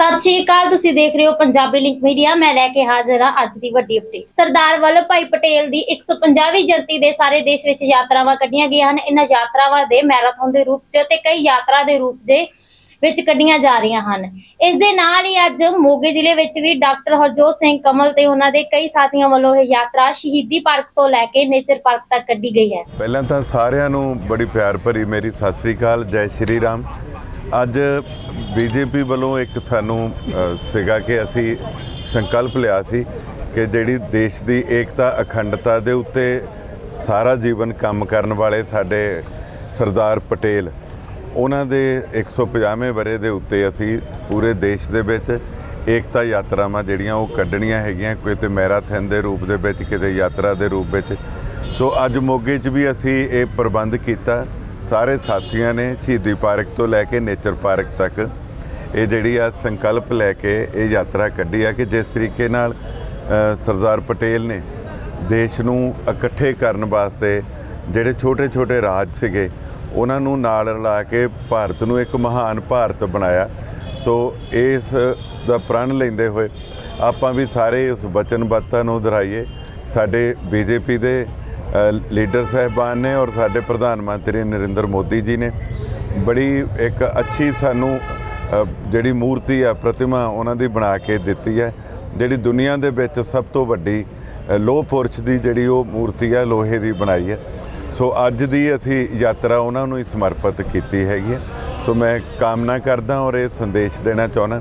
ਸਤਿ ਸ਼੍ਰੀ ਅਕਾਲ, ਤੁਸੀਂ ਦੇਖ ਰਹੇ ਹੋ ਪੰਜਾਬੀ ਲਿੰਕ ਮੀਡੀਆ ਮੈਂ ਲੈ ਕੇ ਹਾਜ਼ਰ ਹਾਂ ਅੱਜ ਦੀ ਵੱਡੀ ਅਪਡੇਟ ਸਰਦਾਰ ਵੱਲਭ ਭਾਈ ਪਟੇਲ ਦੀ 150ਵੀਂ ਜਯੰਤੀ ਦੇ ਸਾਰੇ ਦੇਸ਼ ਵਿੱਚ ਯਾਤਰਾਵਾਂ ਕੱਢੀਆਂ ਗਈਆਂ ਹਨ। ਇਹਨਾਂ ਯਾਤਰਾਵਾਂ ਦੇ ਮੈਰਾਥਨ ਦੇ ਰੂਪ 'ਚ ਤੇ ਕਈ ਯਾਤਰਾ ਦੇ ਰੂਪ ਦੇ ਵਿੱਚ ਕੱਢੀਆਂ ਜਾ ਰਹੀਆਂ ਹਨ। ਇਸ ਦੇ ਨਾਲ ਹੀ ਅੱਜ ਮੋਗੇ ਜ਼ਿਲ੍ਹੇ ਵਿੱਚ ਵੀ ਡਾਕਟਰ ਹਰਜੋਤ ਸਿੰਘ ਕਮਲ ਤੇ ਉਹਨਾਂ ਦੇ ਕਈ ਸਾਥੀਆਂ ਵੱਲੋਂ ਇਹ ਯਾਤਰਾ ਸ਼ਹੀਦੀ ਪਾਰਕ ਤੋਂ ਲੈ ਕੇ ਨੇਚਰ ਪਾਰਕ ਤੱਕ ਕੱਢੀ ਗਈ ਹੈ। ਪਹਿਲਾਂ ਤਾਂ ਸਾਰਿਆਂ ਨੂੰ ਬੜੀ ਪਿਆਰ ਭਰੀ ਮੇਰੀ ਸਤਿ ਸ੍ਰੀ ਅਕਾਲ, ਜੈ ਸ਼੍ਰੀ ਰਾਮ। ਅੱਜ ਬੀਜੇਪੀ ਵੱਲੋਂ ਇੱਕ ਸਾਨੂੰ ਅ, ਸੀਗਾ ਕਿ ਅਸੀਂ ਸੰਕਲਪ ਲਿਆ ਸੀ ਕਿ ਜਿਹੜੀ ਦੇਸ਼ ਦੀ ਏਕਤਾ ਅਖੰਡਤਾ ਦੇ ਉੱਤੇ ਸਾਰਾ ਜੀਵਨ ਕੰਮ ਕਰਨ ਵਾਲੇ ਸਾਡੇ ਸਰਦਾਰ ਪਟੇਲ ਉਹਨਾਂ ਦੇ 150ਵੇਂ ਬਰੇ ਦੇ ਉੱਤੇ ਅਸੀਂ ਪੂਰੇ ਦੇਸ਼ ਦੇ ਵਿੱਚ ਏਕਤਾ ਯਾਤਰਾਵਾਂ ਜਿਹੜੀਆਂ ਉਹ ਕੱਢਣੀਆਂ ਹੈਗੀਆਂ ਕਿਤੇ ਮੈਰਾਥਨ ਦੇ ਰੂਪ ਦੇ ਵਿੱਚ ਕਿਤੇ ਯਾਤਰਾ ਦੇ ਰੂਪ ਵਿੱਚ। ਸੋ ਅੱਜ ਮੋਗੇ 'ਚ ਵੀ ਅਸੀਂ ਇਹ ਪ੍ਰਬੰਧ ਕੀਤਾ। ਸਾਰੇ ਸਾਥੀਆਂ ਨੇ ਸ਼ਹੀਦੀ ਪਾਰਕ ਤੋਂ ਲੈ ਕੇ ਨੇਚਰ ਪਾਰਕ ਤੱਕ ਇਹ ਜਿਹੜੀ ਆ ਸੰਕਲਪ ਲੈ ਕੇ ਇਹ ਯਾਤਰਾ ਕੱਢੀ ਆ ਕਿ ਜਿਸ ਤਰੀਕੇ ਨਾਲ ਸਰਦਾਰ ਪਟੇਲ ਨੇ ਦੇਸ਼ ਨੂੰ ਇਕੱਠੇ ਕਰਨ ਵਾਸਤੇ ਜਿਹੜੇ ਛੋਟੇ-ਛੋਟੇ ਰਾਜ ਸੀਗੇ, ਉਹਨਾਂ ਨੂੰ ਨਾਲ ਰਲਾ ਕੇ ਭਾਰਤ ਨੂੰ ਇੱਕ ਮਹਾਨ ਭਾਰਤ ਬਣਾਇਆ। ਸੋ ਇਸ ਦਾ ਪ੍ਰਣ ਲੈਂਦੇ ਹੋਏ ਆਪਾਂ ਵੀ ਸਾਰੇ ਉਸ ਵਚਨਬੱਧਤਾ ਨੂੰ ਦੁਹਰਾਈਏ। ਸਾਡੇ ਬੀਜੇਪੀ ਦੇ ਲੀਡਰ ਸਾਹਿਬਾਨ ਨੇ ਔਰ ਸਾਡੇ ਪ੍ਰਧਾਨ ਮੰਤਰੀ ਨਰਿੰਦਰ ਮੋਦੀ ਜੀ ਨੇ। ਬੜੀ ਇੱਕ ਅੱਛੀ ਸਾਨੂੰ ਜਿਹੜੀ ਮੂਰਤੀ ਆ, ਪ੍ਰਤਿਮਾ ਉਹਨਾਂ ਦੀ ਬਣਾ ਕੇ ਦਿੱਤੀ ਹੈ। ਜਿਹੜੀ ਦੁਨੀਆ ਦੇ ਵਿੱਚ ਸਭ ਤੋਂ ਵੱਡੀ ਲੋਹ ਪੁਰਸ਼ ਦੀ ਜਿਹੜੀ ਉਹ ਮੂਰਤੀ ਹੈ ਲੋਹੇ ਦੀ ਬਣਾਈ ਹੈ। ਸੋ ਅੱਜ ਦੀ ਅਸੀਂ ਯਾਤਰਾ ਉਹਨਾਂ ਨੂੰ ਹੀ ਸਮਰਪਿਤ ਕੀਤੀ ਹੈਗੀ ਹੈ। ਸੋ ਮੈਂ ਕਾਮਨਾ ਕਰਦਾ ਔਰ ਇਹ ਸੰਦੇਸ਼ ਦੇਣਾ ਚਾਹੁੰਦਾ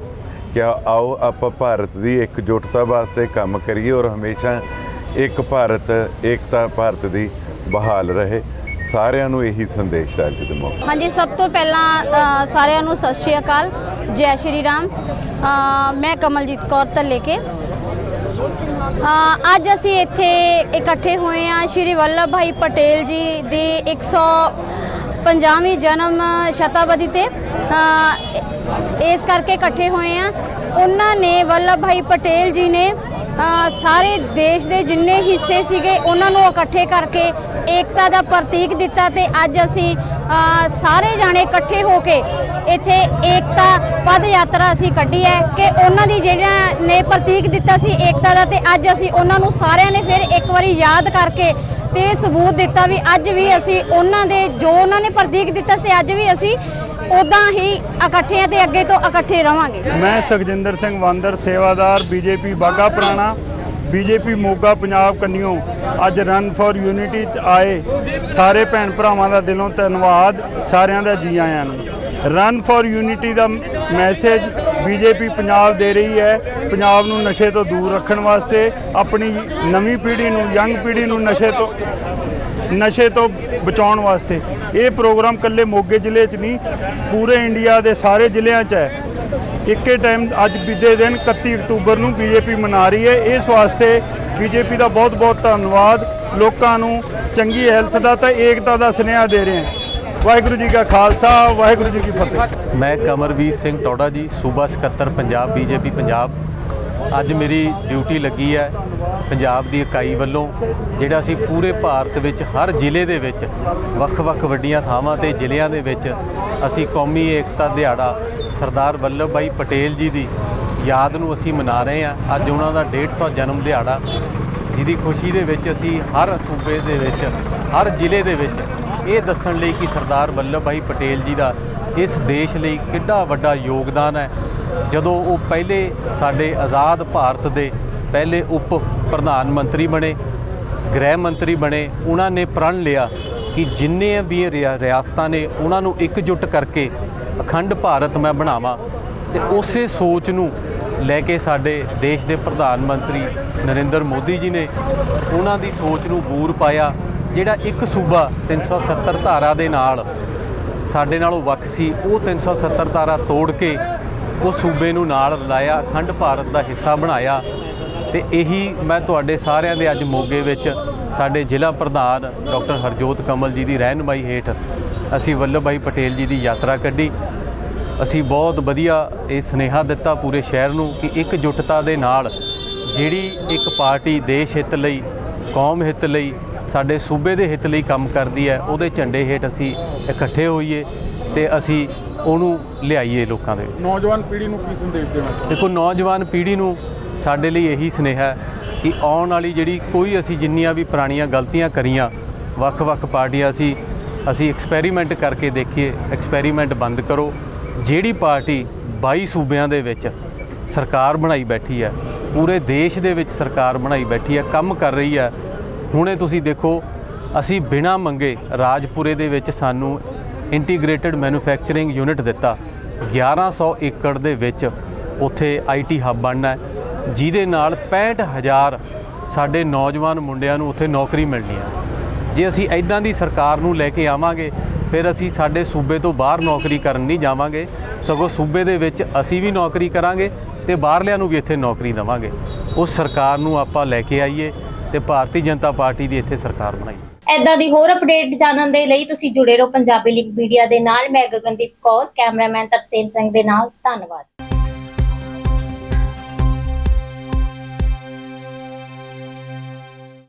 ਕਿ ਆਓ ਆਪਾਂ ਭਾਰਤ ਦੀ ਇਕਜੁੱਟਤਾ ਵਾਸਤੇ ਕੰਮ ਕਰੀਏ ਔਰ ਹਮੇਸ਼ਾ ਇੱਕ ਭਾਰਤ, ਏਕਤਾ ਭਾਰਤ ਦੀ ਬਹਾਲ ਰਹੇ। ਸਾਰਿਆਂ ਨੂੰ ਇਹੀ ਸੰਦੇਸ਼ ਅੱਜ ਦੇ ਮੌਕੇ ਹਾਂਜੀ, ਸਭ ਤੋਂ ਪਹਿਲਾਂ ਸਾਰਿਆਂ ਨੂੰ ਸਤਿ ਸ਼੍ਰੀ ਅਕਾਲ। ਜੈ ਸ਼੍ਰੀ ਰਾਮ। ਮੈਂ ਕਮਲਜੀਤ ਕੌਰ ਧੱਲੇ ਕੇ। ਅੱਜ ਅਸੀਂ ਇੱਥੇ ਇਕੱਠੇ ਹੋਏ ਹਾਂ ਸ਼੍ਰੀ ਵੱਲਭ ਭਾਈ ਪਟੇਲ ਜੀ ਦੀ 150ਵੀਂ ਜਨਮ ਸ਼ਤਾਬਦੀ ਤੇ। ਇਸ ਕਰਕੇ ਇਕੱਠੇ ਹੋਏ ਹਾਂ। ਉਹਨਾਂ ਨੇ ਵੱਲਭ ਭਾਈ ਪਟੇਲ ਜੀ ਨੇ ਸਾਰੇ ਦੇਸ਼ ਦੇ ਜਿੰਨੇ ਹਿੱਸੇ ਸੀਗੇ, ਉਹਨਾਂ ਨੂੰ ਇਕੱਠੇ ਕਰਕੇ ਏਕਤਾ ਦਾ ਪ੍ਰਤੀਕ ਦਿੱਤਾ ਤੇ ਅੱਜ ਅਸੀਂ ਸਾਰੇ ਜਾਣੇ ਇਕੱਠੇ ਹੋ ਕੇ ਇੱਥੇ ਏਕਤਾ ਪਦ ਯਾਤਰਾ ਅਸੀਂ ਕੱਢੀ ਹੈ ਕਿ ਉਹਨਾਂ ਦੀ ਜਿਹੜਾ ਨੇ ਪ੍ਰਤੀਕ ਦਿੱਤਾ ਸੀ ਏਕਤਾ ਦਾ ਤੇ ਅੱਜ ਅਸੀਂ ਉਹਨਾਂ ਨੂੰ ਸਾਰਿਆਂ ਨੇ ਫਿਰ ਇੱਕ ਵਾਰੀ ਯਾਦ ਕਰਕੇ ਤੇ ਸਬੂਤ ਦਿੱਤਾ ਵੀ ਅੱਜ ਵੀ ਅਸੀਂ ਉਹਨਾਂ ਦੇ, ਜੋ ਉਹਨਾਂ ਨੇ ਪ੍ਰਤੀਕ ਦਿੱਤਾ ਸੀ, ਅੱਜ ਵੀ ਅਸੀਂ ਉਦਾਂ ਹੀ ਇਕੱਠੇ ਤੇ ਅੱਗੇ ਤੋਂ ਇਕੱਠੇ ਰਵਾਂਗੇ। ਮੈਂ ਸੁਖਜਿੰਦਰ ਸਿੰਘ ਵਾਂਦਰ, ਸੇਵਾਦਾਰ, ਬੀਜੇਪੀ ਬਾਗਾ ਪੁਰਾਣਾ, ਬੀਜੇਪੀ ਮੋਗਾ ਪੰਜਾਬ ਕੰਨਿਓ। ਅੱਜ ਰਨ ਫॉर ਯੂਨਿਟੀ ਚ ਆਏ ਸਾਰੇ ਭੈਣ ਭਰਾਵਾਂ ਦਾ ਦਿਲੋਂ ਧੰਨਵਾਦ, ਸਾਰਿਆਂ ਦਾ ਜੀ ਆਇਆਂ ਨੂੰ। ਰਨ ਫॉर ਯੂਨਿਟੀ ਦਾ ਮੈਸੇਜ ਬੀਜੇਪੀ ਪੰਜਾਬ ਦੇ ਰਹੀ ਹੈ। ਪੰਜਾਬ ਨੂੰ ਨਸ਼ੇ ਤੋਂ ਦੂਰ ਰੱਖਣ ਵਾਸਤੇ ਆਪਣੀ ਨਵੀਂ ਪੀੜ੍ਹੀ ਨੂੰ, ਯੰਗ ਪੀੜ੍ਹੀ ਨੂੰ ਨਸ਼ੇ ਤੋਂ ਨਸ਼ੇ ਤੋਂ ਬਚਾਉਣ ਵਾਸਤੇ। ਇਹ ਪ੍ਰੋਗਰਾਮ ਕੱਲੇ ਮੋਗੇ ਜ਼ਿਲ੍ਹੇ 'ਚ ਨਹੀਂ, ਪੂਰੇ ਇੰਡੀਆ ਦੇ ਸਾਰੇ ਜ਼ਿਲ੍ਹਿਆਂ 'ਚ ਹੈ। ਇੱਕੇ ਟਾਈਮ ਅੱਜ ਬੀਤੇ ਦਿਨ 31 ਅਕਤੂਬਰ ਨੂੰ ਬੀਜੇਪੀ ਮਨਾ ਰਹੀ ਹੈ। ਇਸ ਵਾਸਤੇ ਬੀਜੇਪੀ ਦਾ ਬਹੁਤ ਬਹੁਤ ਧੰਨਵਾਦ। ਲੋਕਾਂ ਨੂੰ ਚੰਗੀ ਹੈਲਥ ਦਾ ਤਾਂ ਏਕਤਾ ਦਾ ਸੁਨੇਹਾ ਦੇ ਰਹੇ ਹਾਂ। ਵਾਹਿਗੁਰੂ ਜੀ ਕਾ ਖਾਲਸਾ, ਵਾਹਿਗੁਰੂ ਜੀ ਕੀ ਫਤਿਹ। ਮੈਂ ਕਮਰਵੀਰ ਸਿੰਘ ਟੋੜਾ ਜੀ, ਸੂਬਾ ਸਕੱਤਰ, ਪੰਜਾਬ, ਬੀਜੇਪੀ, ਪੰਜਾਬ। ਅੱਜ ਮੇਰੀ ਡਿਊਟੀ ਲੱਗੀ ਹੈ ਪੰਜਾਬ ਦੀ ਇਕਾਈ ਵੱਲੋਂ, ਜਿਹੜਾ ਅਸੀਂ ਪੂਰੇ ਭਾਰਤ ਵਿੱਚ, ਹਰ ਜ਼ਿਲ੍ਹੇ ਦੇ ਵਿੱਚ, ਵੱਖ-ਵੱਖ ਵੱਡੀਆਂ ਥਾਵਾਂ ਤੇ ਜ਼ਿਲ੍ਹਿਆਂ ਦੇ ਵਿੱਚ, ਅਸੀਂ ਕੌਮੀ ਏਕਤਾ ਦਿਹਾੜਾ ਸਰਦਾਰ ਵੱਲਭ ਭਾਈ ਪਟੇਲ ਜੀ ਦੀ ਯਾਦ ਨੂੰ ਅਸੀਂ ਮਨਾ ਰਹੇ ਹਾਂ। ਅੱਜ ਉਹਨਾਂ ਦਾ 150 ਜਨਮ ਦਿਹਾੜਾ, ਜਿਹਦੀ ਖੁਸ਼ੀ ਦੇ ਵਿੱਚ ਅਸੀਂ ਹਰ ਸੂਬੇ ਦੇ ਵਿੱਚ, ਹਰ ਜ਼ਿਲ੍ਹੇ ਦੇ ਵਿੱਚ ਇਹ ਦੱਸਣ ਲਈ ਕਿ ਸਰਦਾਰ ਵੱਲਭ ਭਾਈ ਪਟੇਲ ਜੀ ਦਾ ਇਸ ਦੇਸ਼ ਲਈ ਕਿੰਨਾ ਵੱਡਾ ਯੋਗਦਾਨ ਹੈ। ਜਦੋਂ ਉਹ ਪਹਿਲੇ ਸਾਡੇ ਆਜ਼ਾਦ ਭਾਰਤ ਦੇ ਪਹਿਲੇ ਉਪ ਪ੍ਰਧਾਨ ਮੰਤਰੀ ਬਣੇ, ਗ੍ਰਹਿ ਮੰਤਰੀ ਬਣੇ, ਉਹਨਾਂ ਨੇ ਪ੍ਰਣ ਲਿਆ ਕਿ ਜਿੰਨੇ ਵੀ ਰਿਆ- ਰਿਆਸਤਾਂ ਨੇ ਉਹਨਾਂ ਨੂੰ ਇਕਜੁੱਟ ਕਰਕੇ ਅਖੰਡ ਭਾਰਤ ਮੈਂ ਬਣਾਵਾਂ ਤੇ ਉਸੇ ਸੋਚ ਨੂੰ ਲੈ ਕੇ ਸਾਡੇ ਦੇਸ਼ ਦੇ ਪ੍ਰਧਾਨ ਮੰਤਰੀ ਨਰਿੰਦਰ ਮੋਦੀ ਜੀ ਨੇ ਉਹਨਾਂ ਦੀ ਸੋਚ ਨੂੰ ਬੂਰ ਪਾਇਆ। ਜਿਹੜਾ ਇੱਕ ਸੂਬਾ 370 ਧਾਰਾ ਦੇ ਨਾਲ ਸਾਡੇ ਨਾਲੋਂ ਵੱਖ ਸੀ, ਉਹ 370 ਧਾਰਾ ਤੋੜ ਕੇ ਉਹ ਸੂਬੇ ਨੂੰ ਨਾਲ ਲਾਇਆ, ਅਖੰਡ ਭਾਰਤ ਦਾ ਹਿੱਸਾ ਬਣਾਇਆ। ਤੇ ਇਹੀ ਮੈਂ ਤੁਹਾਡੇ ਸਾਰਿਆਂ ਦੇ ਅੱਜ ਮੋਗੇ ਵਿੱਚ ਸਾਡੇ ਜ਼ਿਲ੍ਹਾ ਪ੍ਰਧਾਨ ਡਾਕਟਰ ਹਰਜੋਤ ਕਮਲ ਜੀ ਦੀ ਰਹਿਨਮਾਈ ਹੇਠ ਅਸੀਂ ਵੱਲਭ ਭਾਈ ਪਟੇਲ ਜੀ ਦੀ ਯਾਤਰਾ ਕੱਢੀ। ਅਸੀਂ ਬਹੁਤ ਵਧੀਆ ਇਹ ਸੁਨੇਹਾ ਦਿੱਤਾ ਪੂਰੇ ਸ਼ਹਿਰ ਨੂੰ ਕਿ ਇੱਕ ਇਕਜੁੱਟਤਾ ਦੇ ਨਾਲ ਜਿਹੜੀ ਇੱਕ ਪਾਰਟੀ ਦੇਸ਼ ਹਿੱਤ ਲਈ, ਕੌਮ ਹਿੱਤ ਲਈ ਸਾਡੇ ਸੂਬੇ ਦੇ ਹਿੱਤ ਲਈ ਕੰਮ ਕਰਦੀ ਹੈ ਉਹਦੇ ਝੰਡੇ ਹੇਠ ਅਸੀਂ ਇਕੱਠੇ ਹੋਈਏ ਤੇ ਅਸੀਂ ਉਹਨੂੰ ਲਿਆਈਏ ਲੋਕਾਂ ਦੇ ਵਿੱਚ। ਨੌਜਵਾਨ ਪੀੜ੍ਹੀ ਨੂੰ ਕੀ ਸੰਦੇਸ਼ ਦੇਣਾ ਦੇਖੋ ਨੌਜਵਾਨ ਪੀੜ੍ਹੀ ਨੂੰ ਸਾਡੇ ਲਈ ਇਹੀ ਸੁਨੇਹਾ ਹੈ ਕਿ ਆਉਣ ਵਾਲੀ ਜਿਹੜੀ ਕੋਈ ਅਸੀਂ ਜਿੰਨੀਆਂ ਵੀ ਪੁਰਾਣੀਆਂ ਗਲਤੀਆਂ ਕਰੀਆਂ ਵੱਖ-ਵੱਖ ਪਾਰਟੀਆਂ ਅਸੀਂ ਅਸੀਂ ਐਕਸਪੈਰੀਮੈਂਟ ਕਰਕੇ ਦੇਖੀਏ ਐਕਸਪੈਰੀਮੈਂਟ ਬੰਦ ਕਰੋ। ਜਿਹੜੀ ਪਾਰਟੀ 22 ਸੂਬਿਆਂ ਦੇ ਵਿੱਚ ਸਰਕਾਰ ਬਣਾਈ ਬੈਠੀ ਹੈ ਪੂਰੇ ਦੇਸ਼ ਦੇ ਵਿੱਚ ਸਰਕਾਰ ਬਣਾਈ ਬੈਠੀ ਹੈ ਕੰਮ ਕਰ ਰਹੀ ਹੈ ਹੁਣੇ ਤੁਸੀਂ ਦੇਖੋ, ਅਸੀਂ ਬਿਨਾਂ ਮੰਗੇ ਰਾਜਪੁਰੇ ਦੇ ਵਿੱਚ ਸਾਨੂੰ ਇੰਟੀਗ੍ਰੇਟਿਡ ਮੈਨੂਫੈਕਚਰਿੰਗ ਯੂਨਿਟ ਦਿੱਤਾ। 1100 ਏਕੜ ਦੇ ਵਿੱਚ ਉੱਥੇ ਆਈਟੀ ਹੱਬ ਬਣਨਾ ਹੈ, ਜਿਹਦੇ ਨਾਲ 65000 ਸਾਡੇ ਨੌਜਵਾਨ ਮੁੰਡਿਆਂ ਨੂੰ ਉੱਥੇ ਨੌਕਰੀ ਮਿਲਣੀ ਹੈ। ਜੇ ਅਸੀਂ ਐਦਾਂ ਦੀ ਸਰਕਾਰ ਨੂੰ ਲੈ ਕੇ ਆਵਾਂਗੇ, ਫਿਰ ਅਸੀਂ ਸਾਡੇ ਸੂਬੇ ਤੋਂ ਬਾਹਰ ਨੌਕਰੀ ਕਰਨ ਨਹੀਂ ਜਾਵਾਂਗੇ। ਸਗੋਂ ਸੂਬੇ ਦੇ ਵਿੱਚ ਅਸੀਂ ਵੀ ਨੌਕਰੀ ਕਰਾਂਗੇ ਤੇ ਬਾਹਰਲਿਆਂ ਨੂੰ ਵੀ ਇੱਥੇ ਨੌਕਰੀ ਦੇਵਾਂਗੇ। ਉਸ ਸਰਕਾਰ ਨੂੰ ਆਪਾਂ ਲੈ ਕੇ ਆਈਏ। ਤੇ ਭਾਰਤੀ ਜਨਤਾ ਪਾਰਟੀ ਦੀ ਇੱਥੇ ਸਰਕਾਰ ਬਣਾਈ। ਐਦਾਂ ਦੀ ਹੋਰ ਅਪਡੇਟ ਜਾਣਨ ਦੇ ਲਈ ਤੁਸੀਂ ਜੁੜੇ ਰਹੋ ਪੰਜਾਬੀ ਲਿੰਕ ਮੀਡੀਆ ਦੇ ਨਾਲ। ਮੈਂ ਗਗਨਦੀਪ ਕੌਰ, ਕੈਮਰਾਮੈਨ ਤਰਸੇਮ ਸਿੰਘ ਦੇ ਨਾਲ। ਧੰਨਵਾਦ।